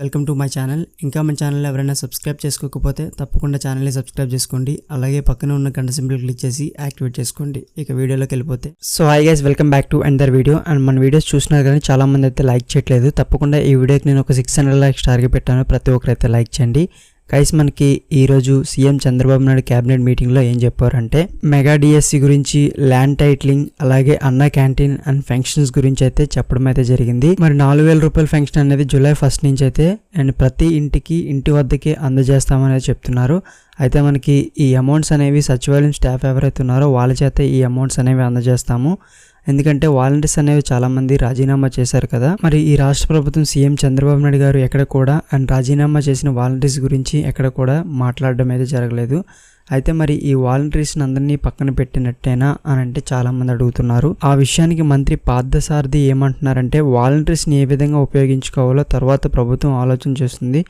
Welcome to my channel. ఇంకా మన channel ఎవరైనా సబ్స్క్రైబ్ చేసుకోకపోతే తప్పకుండా ఛానల్ని సబ్స్క్రైబ్ చేసుకోండి. అలాగే పక్కన ఉన్న గంట సింబల్ క్లిక్ చేసి యాక్టివేట్ చేసుకోండి. ఇక వీడియోలోకి వెళ్ళిపోతే. So hi guys welcome back to another video and మన వీడియోస్ చూసినారు కానీ చాలా మంది అయితే లైక్ చేయట్లేదు. తప్పకుండా ఈ వీడియోకి నేను ఒక సిక్స్ హండ్రెడ్ లైక్స్ టార్గెట్ పెట్టాను. ప్రతి ఒక్కరైతే లైక్ చేయండి. గైస్ మనకి ఈరోజు సీఎం చంద్రబాబు నాయుడు క్యాబినెట్ మీటింగ్లో ఏం చెప్పారంటే మెగా డిఎస్సి గురించి ల్యాండ్ టైట్లింగ్ అలాగే అన్న క్యాంటీన్ అండ్ ఫంక్షన్స్ గురించి అయితే చెప్పడం అయితే జరిగింది. మరి నాలుగు వేల రూపాయల ఫంక్షన్ అనేది జూలై ఫస్ట్ నుంచి అయితే అండ్ ప్రతి ఇంటికి ఇంటి వద్దకే అందజేస్తామని చెప్తున్నారు. అయితే మనకి ఈ అమౌంట్స్ అనేవి సచివాలయం స్టాఫ్ ఎవరైతే ఉన్నారో వాళ్ళ చేత ఈ అమౌంట్స్ అనేవి అందజేస్తాము. ఎందుకంటే వాలంటీర్స్ అనేవి చాలామంది రాజీనామా చేశారు కదా. మరి ఈ రాష్ట్ర ప్రభుత్వం సీఎం చంద్రబాబు నాయుడు గారు ఎక్కడ కూడా అండ్ రాజీనామా చేసిన వాలంటీర్స్ గురించి ఎక్కడ కూడా మాట్లాడడం అయితే జరగలేదు. అయితే మరి ఈ వాలంటీర్స్ని అందరినీ పక్కన పెట్టినట్టేనా అని అంటే చాలామంది అడుగుతున్నారు. ఆ విషయానికి మంత్రి పార్థసారథి ఏమంటున్నారంటే వాలంటీర్స్ని ఏ విధంగా ఉపయోగించుకోవాలో తర్వాత ప్రభుత్వం ఆలోచన చేస్తుంది.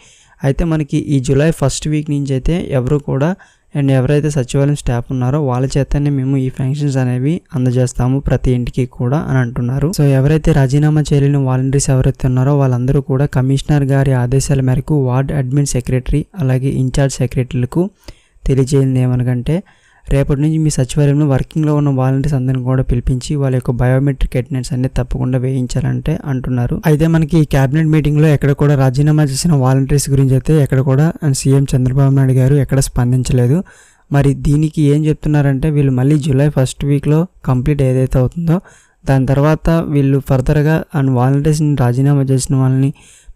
అయితే మనకి ఈ జూలై ఫస్ట్ వీక్ నుంచి అయితే ఎవరు కూడా అండ్ ఎవరైతే సచివాలయం స్టాఫ్ ఉన్నారో వాళ్ళ చేతనే మేము ఈ ఫంక్షన్స్ అనేవి అందజేస్తాము ప్రతి ఇంటికి కూడా అని అంటున్నారు. సో ఎవరైతే రాజీనామా చేయలేని వాలంటీర్స్ ఎవరైతే ఉన్నారో వాళ్ళందరూ కూడా కమిషనర్ గారి ఆదేశాల మేరకు వార్డ్ అడ్మిన్ సెక్రటరీ అలాగే ఇన్ఛార్జ్ సెక్రటరీలకు తెలియజేయండి ఏమనకంటే రేపటి నుంచి మీ సచివాలయంలో వర్కింగ్లో ఉన్న వాలంటీర్స్ అందరిని కూడా పిలిపించి వాళ్ళ యొక్క బయోమెట్రిక్ అటెండెన్స్ అనేది తప్పకుండా వేయించాలంటే అంటున్నారు. అయితే మనకి ఈ క్యాబినెట్ మీటింగ్లో ఎక్కడ కూడా రాజీనామా చేసిన వాలంటీర్స్ గురించి అయితే ఎక్కడ కూడా సీఎం చంద్రబాబు నాయుడు గారు ఎక్కడ స్పందించలేదు. మరి దీనికి ఏం చెప్తున్నారంటే వీళ్ళు మళ్ళీ జూలై ఫస్ట్ వీక్లో కంప్లీట్ ఏదైతే అవుతుందో దాని తర్వాత వీళ్ళు ఫర్దర్గా అండ్ వాలంటీర్స్ని రాజీనామా చేసిన వాళ్ళని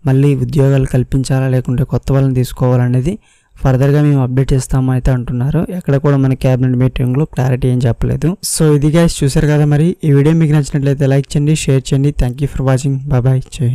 మళ్ళీ ఉద్యోగాలు కల్పించాలా లేకుంటే కొత్త వాళ్ళని తీసుకోవాలనేది ఫర్దర్గా మేము అప్డేట్ చేస్తాము అయితే అంటున్నారు. ఎక్కడ కూడా మన క్యాబినెట్ మీటింగ్లో క్లారిటీ ఏం చెప్పలేదు. సో ఇది గైస్ చూసారు కదా మరి. ఈ వీడియో మీకు నచ్చినట్లయితే లైక్ చేయండి షేర్ చేయండి. థ్యాంక్ యూ ఫర్ వాచింగ్ బాబాయ్ జై